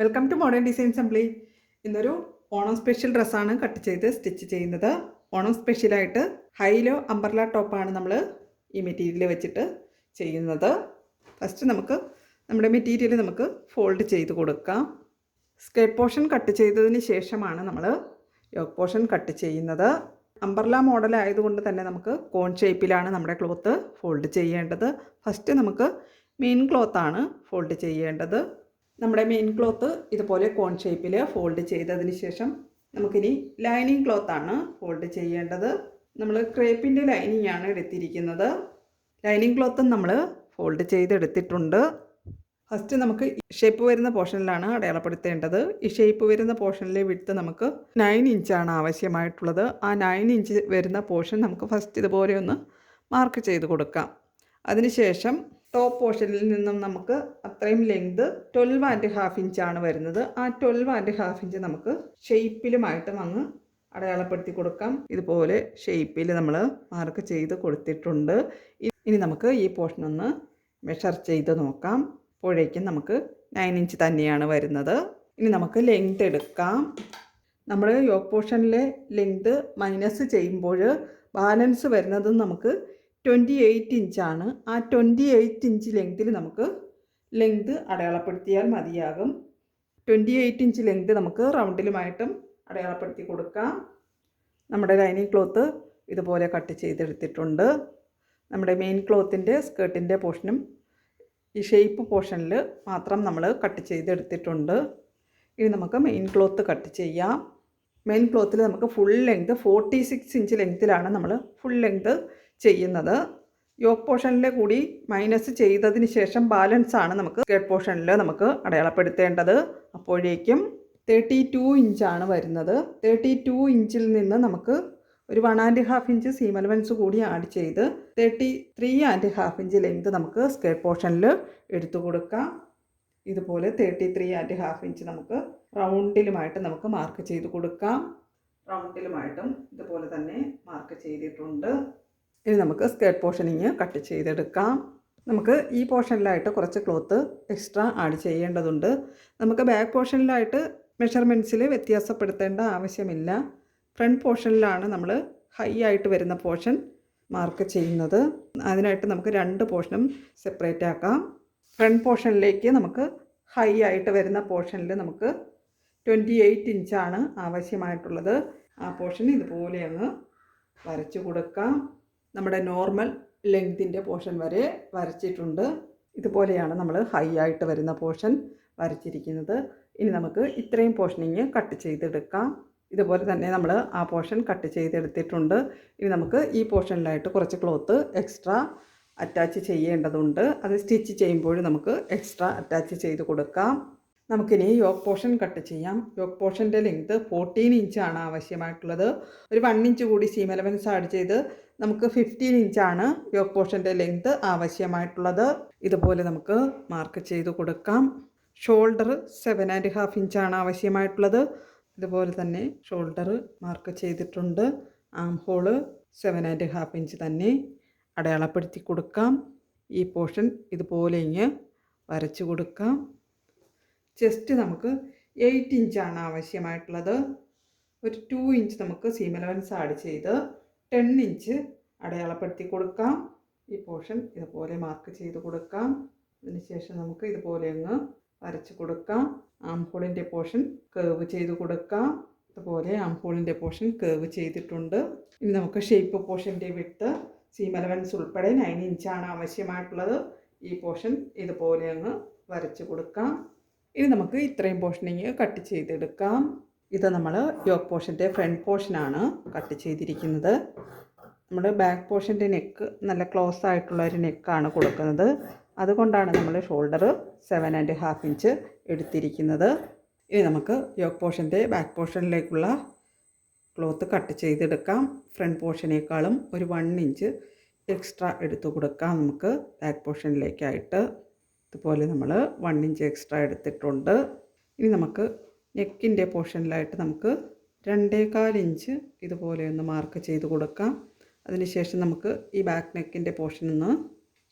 Welcome to modern design assembly ഇന്നൊരു Onam special ഡ്രസ്സാണ് cut ചെയ്ത് സ്റ്റിച്ച് ചെയ്യുന്നത്. ഓണം സ്പെഷ്യലായിട്ട് ഹൈലോ അംബർല ടോപ്പാണ് നമ്മൾ ഈ മെറ്റീരിയൽ വെച്ചിട്ട് ചെയ്യുന്നത്. ഫസ്റ്റ് നമുക്ക് നമ്മുടെ മെറ്റീരിയൽ നമുക്ക് ഫോൾഡ് ചെയ്ത് കൊടുക്കാം. സ്കേർട്ട് പോർഷൻ കട്ട് ചെയ്തതിന് ശേഷമാണ് നമ്മൾ യോക്ക് പോർഷൻ കട്ട് ചെയ്യുന്നത്. അംബർല മോഡൽ ആയതുകൊണ്ട് തന്നെ നമുക്ക് കോൺ ഷേപ്പിലാണ് നമ്മുടെ ക്ലോത്ത് ഫോൾഡ് ചെയ്യേണ്ടത്. ഫസ്റ്റ് നമുക്ക് മെയിൻ ക്ലോത്താണ് ഫോൾഡ് ചെയ്യേണ്ടത്. നമ്മുടെ മെയിൻ ക്ലോത്ത് ഇതുപോലെ കോൺ ഷേപ്പിൽ ഫോൾഡ് ചെയ്തതിന് ശേഷം നമുക്കിനി ലൈനിങ് ക്ലോത്താണ് ഫോൾഡ് ചെയ്യേണ്ടത്. നമ്മൾ ക്രേപ്പിന്റെ ലൈനിങ് ആണ് എടുത്തിരിക്കുന്നത്. ലൈനിങ് ക്ലോത്തും നമ്മൾ ഫോൾഡ് ചെയ്തെടുത്തിട്ടുണ്ട്. ഫസ്റ്റ് നമുക്ക് ഷേപ്പ് വരുന്ന പോർഷനിലാണ് അടയാളപ്പെടുത്തേണ്ടത്. ഈ ഷേപ്പ് വരുന്ന പോർഷനിലെ വിടുത്ത് നമുക്ക് നയൻ ഇഞ്ചാണ് ആവശ്യമായിട്ടുള്ളത്. ആ നയൻ ഇഞ്ച് വരുന്ന പോർഷൻ നമുക്ക് ഫസ്റ്റ് ഇതുപോലെ ഒന്ന് മാർക്ക് ചെയ്ത് കൊടുക്കാം. അതിനുശേഷം ടോപ്പ് പോർഷനിൽ നിന്നും നമുക്ക് അത്രയും ലെങ്ത് ട്വൽവ് ആൻഡ് ഹാഫ് ആണ് വരുന്നത്. ആ ട്വൽവ് ആൻഡ് ഹാഫ് ഇഞ്ച് നമുക്ക് ഷെയ്പ്പിലുമായിട്ടും അങ്ങ് അടയാളപ്പെടുത്തി കൊടുക്കാം. ഇതുപോലെ ഷെയ്പ്പിൽ നമ്മൾ മാർക്ക് ചെയ്ത് കൊടുത്തിട്ടുണ്ട്. ഇനി നമുക്ക് ഈ പോർഷൻ ഒന്ന് മെഷർ ചെയ്ത് നോക്കാം. അപ്പോഴേക്കും നമുക്ക് നയൻ ഇഞ്ച് തന്നെയാണ് വരുന്നത്. ഇനി നമുക്ക് ലെങ്ത് എടുക്കാം. നമ്മൾ യോക്ക് പോർഷനിലെ ലെങ്ത് മൈനസ് ചെയ്യുമ്പോൾ ബാലൻസ് വരുന്നത് നമുക്ക് ട്വന്റി എയ്റ്റ് ഇഞ്ചാണ് ആ ട്വന്റി എയ്റ്റ് ഇഞ്ച് ലെങ്തിൽ നമുക്ക് ലെങ്ത് അടയാളപ്പെടുത്തിയാൽ മതിയാകും. ട്വന്റി എയ്റ്റ് ഇഞ്ച് ലെങ്ത് നമുക്ക് റൗണ്ടിലുമായിട്ടും അടയാളപ്പെടുത്തി കൊടുക്കാം. നമ്മുടെ ലൈനിങ് ക്ലോത്ത് ഇതുപോലെ കട്ട് ചെയ്തെടുത്തിട്ടുണ്ട്. നമ്മുടെ മെയിൻ ക്ലോത്തിന്റെ സ്കേർട്ടിന്റെ പോർഷനും ഈ ഷേപ്പ് പോർഷനിൽ മാത്രം നമ്മൾ കട്ട് ചെയ്തെടുത്തിട്ടുണ്ട്. ഇനി നമുക്ക് മെയിൻ ക്ലോത്ത് കട്ട് ചെയ്യാം. മെയിൻ ക്ലോത്തിൽ നമുക്ക് full length forty six inch ലെങ്ത്തിലാണ് നമ്മൾ ഫുൾ ലെങ്ത് ചെയ്യുന്നത്. യോക്ക് പോർഷനിലെ കൂടി മൈനസ് ചെയ്തതിന് ശേഷം ബാലൻസ് ആണ് നമുക്ക് സ്കേർട്ട് പോർഷനിൽ നമുക്ക് അടയാളപ്പെടുത്തേണ്ടത്. അപ്പോഴേക്കും തേർട്ടി ടു ഇഞ്ചാണ് വരുന്നത്. തേർട്ടി ടു ഇഞ്ചിൽ നിന്ന് നമുക്ക് ഒരു one and half inch seam allowance കൂടി ആഡ് ചെയ്ത് thirty three and half inch length നമുക്ക് സ്കേർട്ട് പോർഷനിൽ എടുത്തു കൊടുക്കാം. ഇതുപോലെ thirty three and half inch നമുക്ക് റൗണ്ടിലുമായിട്ട് നമുക്ക് മാർക്ക് ചെയ്ത് കൊടുക്കാം. റൗണ്ടിലുമായിട്ടും ഇതുപോലെ തന്നെ മാർക്ക് ചെയ്തിട്ടുണ്ട്. ഇനി നമുക്ക് സ്കേർട്ട് പോർഷനിങ് കട്ട് ചെയ്തെടുക്കാം. നമുക്ക് ഈ പോർഷനിലായിട്ട് കുറച്ച് ക്ലോത്ത് എക്സ്ട്രാ ആഡ് ചെയ്യേണ്ടതുണ്ട്. നമുക്ക് ബാക്ക് പോർഷനിലായിട്ട് മെഷർമെന്റ്സിൽ വ്യത്യാസപ്പെടുത്തേണ്ട ആവശ്യമില്ല. ഫ്രണ്ട് പോർഷനിലാണ് നമ്മൾ ഹൈ ആയിട്ട് വരുന്ന പോർഷൻ മാർക്ക് ചെയ്യുന്നത്. അതിനായിട്ട് നമുക്ക് രണ്ട് പോർഷനും സെപ്പറേറ്റ് ആക്കാം. ഫ്രണ്ട് പോർഷനിലേക്ക് നമുക്ക് ഹൈ ആയിട്ട് വരുന്ന പോർഷനിൽ നമുക്ക് ട്വന്റി എയ്റ്റ് ഇഞ്ചാണ് ആവശ്യമായിട്ടുള്ളത്. ആ പോർഷൻ ഇതുപോലെ അങ്ങ് വരച്ചു കൊടുക്കാം. നമ്മുടെ നോർമൽ ലെങ്തിന്റെ പോർഷൻ വരെ വരച്ചിട്ടുണ്ട്. ഇതുപോലെയാണ് നമ്മൾ ഹൈ ആയിട്ട് വരുന്ന പോർഷൻ വരച്ചിരിക്കുന്നത്. ഇനി നമുക്ക് ഇത്രയും പോർഷനിങ് കട്ട് ചെയ്തെടുക്കാം. ഇതുപോലെ തന്നെ നമ്മൾ ആ പോർഷൻ കട്ട് ചെയ്തെടുത്തിട്ടുണ്ട്. ഇനി നമുക്ക് ഈ പോർഷനിലായിട്ട് കുറച്ച് ക്ലോത്ത് എക്സ്ട്രാ അറ്റാച്ച് ചെയ്യേണ്ടതുണ്ട്. അത് സ്റ്റിച്ച് ചെയ്യുമ്പോൾ നമുക്ക് എക്സ്ട്രാ അറ്റാച്ച് ചെയ്ത് കൊടുക്കാം. നമുക്കിനി യോക്ക് പോർഷൻ കട്ട് ചെയ്യാം. യോക്ക് പോർഷന്റെ ലെങ്ത് ഫോർട്ടീൻ ഇഞ്ചാണ് ആവശ്യമായിട്ടുള്ളത്. ഒരു വൺ ഇഞ്ച് കൂടി സീം എലവൻസ് ആഡ് ചെയ്ത് നമുക്ക് ഫിഫ്റ്റീൻ ഇഞ്ചാണ് യോക്ക് പോർഷന്റെ ലെങ്ത് ആവശ്യമായിട്ടുള്ളത്. ഇതുപോലെ നമുക്ക് മാർക്ക് ചെയ്ത് കൊടുക്കാം. ഷോൾഡർ സെവൻ ആൻഡ് ഹാഫ് ഇഞ്ചാണ് ആവശ്യമായിട്ടുള്ളത്. ഇതുപോലെ തന്നെ ഷോൾഡർ മാർക്ക് ചെയ്തിട്ടുണ്ട്. Armhole seven and half inch തന്നെ അടയാളപ്പെടുത്തി കൊടുക്കാം. ഈ പോർഷൻ ഇതുപോലെ ഇങ്ങ് വരച്ചു കൊടുക്കാം. ചെസ്റ്റ് നമുക്ക് എയ്റ്റ് ഇഞ്ചാണ് ആവശ്യമായിട്ടുള്ളത്. ഒരു ടു ഇഞ്ച് നമുക്ക് സീം അലവൻസ് ആഡ് ചെയ്ത് ടെൻ ഇഞ്ച് അടയാളപ്പെടുത്തി കൊടുക്കാം. ഈ പോർഷൻ ഇതുപോലെ മാർക്ക് ചെയ്ത് കൊടുക്കാം. അതിനുശേഷം നമുക്ക് ഇതുപോലെ അങ്ങ് വരച്ച് കൊടുക്കാം. ആംഹോളിന്റെ പോർഷൻ കേവ് ചെയ്ത് കൊടുക്കാം. ഇതുപോലെ ആംഹോളിന്റെ പോർഷൻ കേവ് ചെയ്തിട്ടുണ്ട്. ഇനി നമുക്ക് ഷേപ്പ് പോർഷന്റെ വിട്ട് സീം അലവൻസ് ഉൾപ്പെടെ നയൻ ഇഞ്ചാണ് ആവശ്യമായിട്ടുള്ളത്. ഈ പോർഷൻ ഇതുപോലെ അങ്ങ് വരച്ച് കൊടുക്കാം. ഇനി നമുക്ക് ഇത്രയും പോർഷനിങ് കട്ട് ചെയ്തെടുക്കാം. ഇത് നമ്മൾ യോക്ക് പോർഷന്റെ ഫ്രണ്ട് പോർഷനാണ് കട്ട് ചെയ്തിരിക്കുന്നത്. നമ്മൾ ബാക്ക് പോർഷന്റെ നെക്ക് നല്ല ക്ലോസ് ആയിട്ടുള്ള ഒരു നെക്കാണ് കൊടുക്കുന്നത്. അതുകൊണ്ടാണ് നമ്മൾ shoulder seven and half inch എടുത്തിരിക്കുന്നത്. ഇനി നമുക്ക് യോക്ക് പോർഷന്റെ ബാക്ക് പോർഷനിലേക്കുള്ള ക്ലോത്ത് കട്ട് ചെയ്തെടുക്കാം. ഫ്രണ്ട് പോർഷനേക്കാളും ഒരു വൺ ഇഞ്ച് എക്സ്ട്രാ എടുത്തു കൊടുക്കാം നമുക്ക് ബാക്ക് പോർഷനിലേക്കായിട്ട് ഇതുപോലെ നമ്മൾ വൺ ഇഞ്ച് എക്സ്ട്രാ എടുത്തിട്ടുണ്ട്. ഇനി നമുക്ക് നെക്കിന്റെ പോർഷനിലായിട്ട് നമുക്ക് രണ്ടേകാൽ ഇഞ്ച് ഇതുപോലെ ഒന്ന് മാർക്ക് ചെയ്ത് കൊടുക്കാം. അതിനുശേഷം നമുക്ക് ഈ ബാക്ക് നെക്കിന്റെ പോർഷൻ ഒന്ന്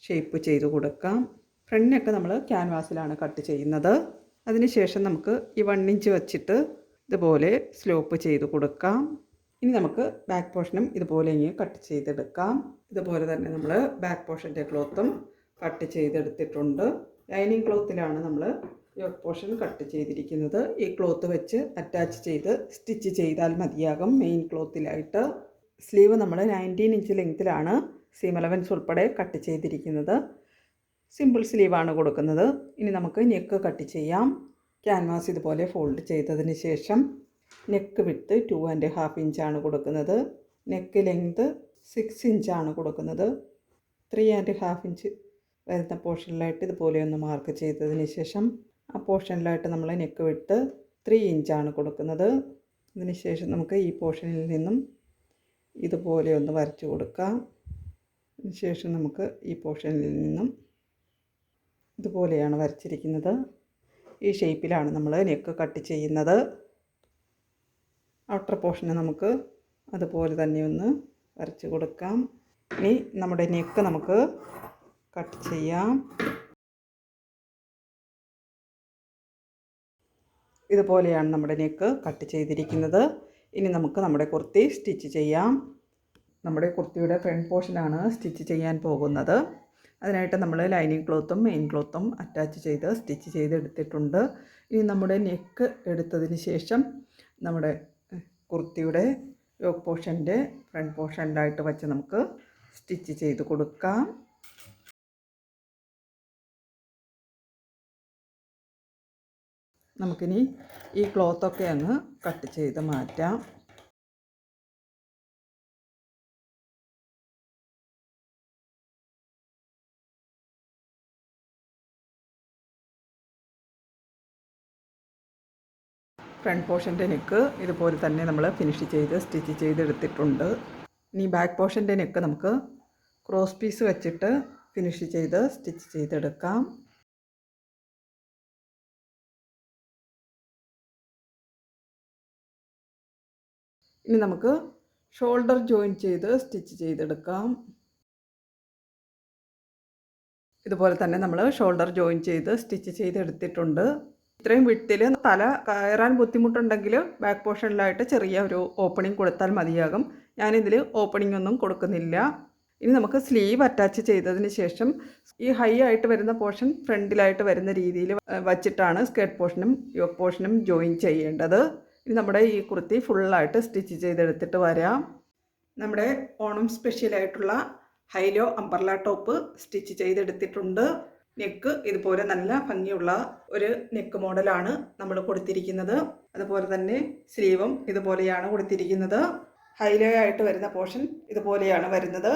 ഷേപ്പ് ചെയ്ത് കൊടുക്കാം. ഫ്രണ്ട് നെക്ക് നമ്മൾ ക്യാൻവാസിലാണ് കട്ട് ചെയ്യുന്നത്. അതിനുശേഷം നമുക്ക് ഈ വൺ ഇഞ്ച് വച്ചിട്ട് ഇതുപോലെ സ്ലോപ്പ് ചെയ്ത് കൊടുക്കാം. ഇനി നമുക്ക് ബാക്ക് പോർഷനും ഇതുപോലെ ഇങ്ങനെ കട്ട് ചെയ്തെടുക്കാം. ഇതുപോലെ തന്നെ നമ്മൾ ബാക്ക് പോർഷന്റെ ക്ലോത്തും കട്ട് ചെയ്തെടുത്തിട്ടുണ്ട്. ലൈനിങ് ക്ലോത്തിലാണ് നമ്മൾ യോക്ക് പോർഷൻ കട്ട് ചെയ്തിരിക്കുന്നത്. ഈ ക്ലോത്ത് വെച്ച് അറ്റാച്ച് ചെയ്ത് സ്റ്റിച്ച് ചെയ്താൽ മതിയാകും. മെയിൻ ക്ലോത്തിലായിട്ട് സ്ലീവ് നമ്മൾ നയന്റീൻ ഇഞ്ച് ലെങ്ത്തിലാണ് സീം അലവൻസ് ഉൾപ്പെടെ കട്ട് ചെയ്തിരിക്കുന്നത്. സിമ്പിൾ സ്ലീവാണ് കൊടുക്കുന്നത്. ഇനി നമുക്ക് നെക്ക് കട്ട് ചെയ്യാം. ക്യാൻവാസ് ഇതുപോലെ ഫോൾഡ് ചെയ്തതിന് ശേഷം നെക്ക് വിട്ട് ടു ആൻഡ് ഹാഫ് ഇഞ്ചാണ് കൊടുക്കുന്നത്. നെക്ക് ലെങ്ത് സിക്സ് ഇഞ്ചാണ് കൊടുക്കുന്നത്. ത്രീ ആൻഡ് ഹാഫ് ഇഞ്ച് വരുന്ന പോർഷനിലായിട്ട് ഇതുപോലെ ഒന്ന് മാർക്ക് ചെയ്തതിന് ശേഷം ആ പോർഷനിലായിട്ട് നമ്മൾ നെക്ക് വിട്ട് ത്രീ ഇഞ്ചാണ് കൊടുക്കുന്നത്. അതിന് ശേഷം നമുക്ക് ഈ പോർഷനിൽ നിന്നും ഇതുപോലെ ഒന്ന് വരച്ചു കൊടുക്കാം. ശേഷം നമുക്ക് ഈ പോർഷനിൽ നിന്നും ഇതുപോലെയാണ് വരച്ചിരിക്കുന്നത്. ഈ ഷേപ്പിലാണ് നമ്മൾ നെക്ക് കട്ട് ചെയ്യുന്നത്. ഔട്ടർ പോർഷന് നമുക്ക് അതുപോലെ തന്നെ ഒന്ന് വരച്ച് കൊടുക്കാം. ഇനി നമ്മുടെ നെക്ക് നമുക്ക് കട്ട് ചെയ്യാം. ഇതുപോലെയാണ് നമ്മുടെ നെക്ക് കട്ട് ചെയ്തിരിക്കുന്നത്. ഇനി നമുക്ക് നമ്മുടെ കുർത്തി സ്റ്റിച്ച് ചെയ്യാം. നമ്മുടെ കുർത്തിയുടെ ഫ്രണ്ട് പോർഷനാണ് സ്റ്റിച്ച് ചെയ്യാൻ പോകുന്നത്. അതിനായിട്ട് നമ്മൾ ലൈനിങ് ക്ലോത്തും മെയിൻ ക്ലോത്തും അറ്റാച്ച് ചെയ്ത് സ്റ്റിച്ച് ചെയ്തെടുത്തിട്ടുണ്ട്. ഇനി നമ്മുടെ നെക്ക് എടുത്തതിന് ശേഷം നമ്മുടെ കുർത്തിയുടെ യോക്ക് പോർഷന്റെ ഫ്രണ്ട് പോർഷനിലായിട്ട് വച്ച് നമുക്ക് സ്റ്റിച്ച് ചെയ്ത് കൊടുക്കാം. നമുക്കിനി ഈ ക്ലോത്തൊക്കെ അങ്ങ് കട്ട് ചെയ്ത് മാറ്റാം. ഫ്രണ്ട് പോർഷന്റെ നെക്ക് ഇതുപോലെ തന്നെ നമ്മൾ ഫിനിഷ് ചെയ്ത് സ്റ്റിച്ച് ചെയ്തെടുത്തിട്ടുണ്ട്. ഇനി ബാക്ക് പോർഷന്റെ നെക്ക് നമുക്ക് ക്രോസ് പീസ് വെച്ചിട്ട് ഫിനിഷ് ചെയ്ത് സ്റ്റിച്ച് ചെയ്തെടുക്കാം. ഇനി നമുക്ക് ഷോൾഡർ ജോയിൻ ചെയ്ത് സ്റ്റിച്ച് ചെയ്തെടുക്കാം. ഇതുപോലെ തന്നെ നമ്മൾ ഷോൾഡർ ജോയിൻ ചെയ്ത് സ്റ്റിച്ച് ചെയ്തെടുത്തിട്ടുണ്ട്. ഇത്രയും വിട്ടിൽ തല കയറാൻ ബുദ്ധിമുട്ടുണ്ടെങ്കിൽ ബാക്ക് പോർഷനിലായിട്ട് ചെറിയ ഒരു ഓപ്പണിംഗ് കൊടുത്താൽ മതിയാകും. ഞാനിതിൽ ഓപ്പണിംഗ് ഒന്നും കൊടുക്കുന്നില്ല. ഇനി നമുക്ക് സ്ലീവ് അറ്റാച്ച് ചെയ്തതിന് ശേഷം ഈ ഹൈ ആയിട്ട് വരുന്ന പോർഷൻ ഫ്രണ്ടിലായിട്ട് വരുന്ന രീതിയിൽ വച്ചിട്ടാണ് സ്കേർട്ട് പോർഷനും യോക്ക് പോർഷനും ജോയിൻ ചെയ്യേണ്ടത്. ഇനി നമ്മുടെ ഈ കുർത്തി ഫുള്ളായിട്ട് സ്റ്റിച്ച് ചെയ്തെടുത്തിട്ട് വരാം. നമ്മുടെ Onam സ്പെഷ്യലായിട്ടുള്ള high low umbrella top stitch ചെയ്തെടുത്തിട്ടുണ്ട്. നെക്ക് ഇതുപോലെ നല്ല ഭംഗിയുള്ള ഒരു നെക്ക് മോഡലാണ് നമ്മൾ കൊടുത്തിരിക്കുന്നത്. അതുപോലെ തന്നെ സ്ലീവും ഇതുപോലെയാണ് കൊടുത്തിരിക്കുന്നത്. ഹൈലോ ആയിട്ട് വരുന്ന പോർഷൻ ഇതുപോലെയാണ് വരുന്നത്.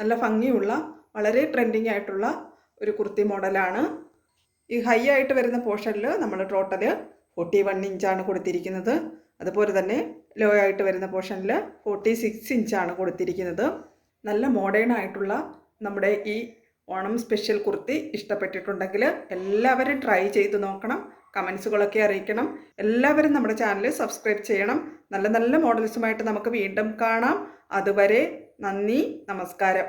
നല്ല ഭംഗിയുള്ള വളരെ ട്രെൻഡിങ് ആയിട്ടുള്ള ഒരു കുർത്തി മോഡലാണ് ഈ ഹൈ ആയിട്ട് വരുന്ന പോർഷനിൽ നമ്മൾ ടോട്ടൽ ഫോർട്ടി വൺ ഇഞ്ചാണ് കൊടുത്തിരിക്കുന്നത്. അതുപോലെ തന്നെ ലോ ആയിട്ട് വരുന്ന പോർഷനിൽ ഫോർട്ടി സിക്സ് ഇഞ്ചാണ് കൊടുത്തിരിക്കുന്നത്. നല്ല മോഡേൺ ആയിട്ടുള്ള നമ്മുടെ ഈ ഓണം സ്പെഷ്യൽ കുർത്തി ഇഷ്ടപ്പെട്ടിട്ടുണ്ടെങ്കിൽ എല്ലാവരും ട്രൈ ചെയ്ത് നോക്കണം. കമൻസുകളൊക്കെ അറിയിക്കണം. എല്ലാവരും നമ്മുടെ ചാനൽ സബ്സ്ക്രൈബ് ചെയ്യണം. നല്ല നല്ല മോഡൽസുമായിട്ട് നമുക്ക് വീണ്ടും കാണാം. അതുവരെ നന്ദി നമസ്കാരം.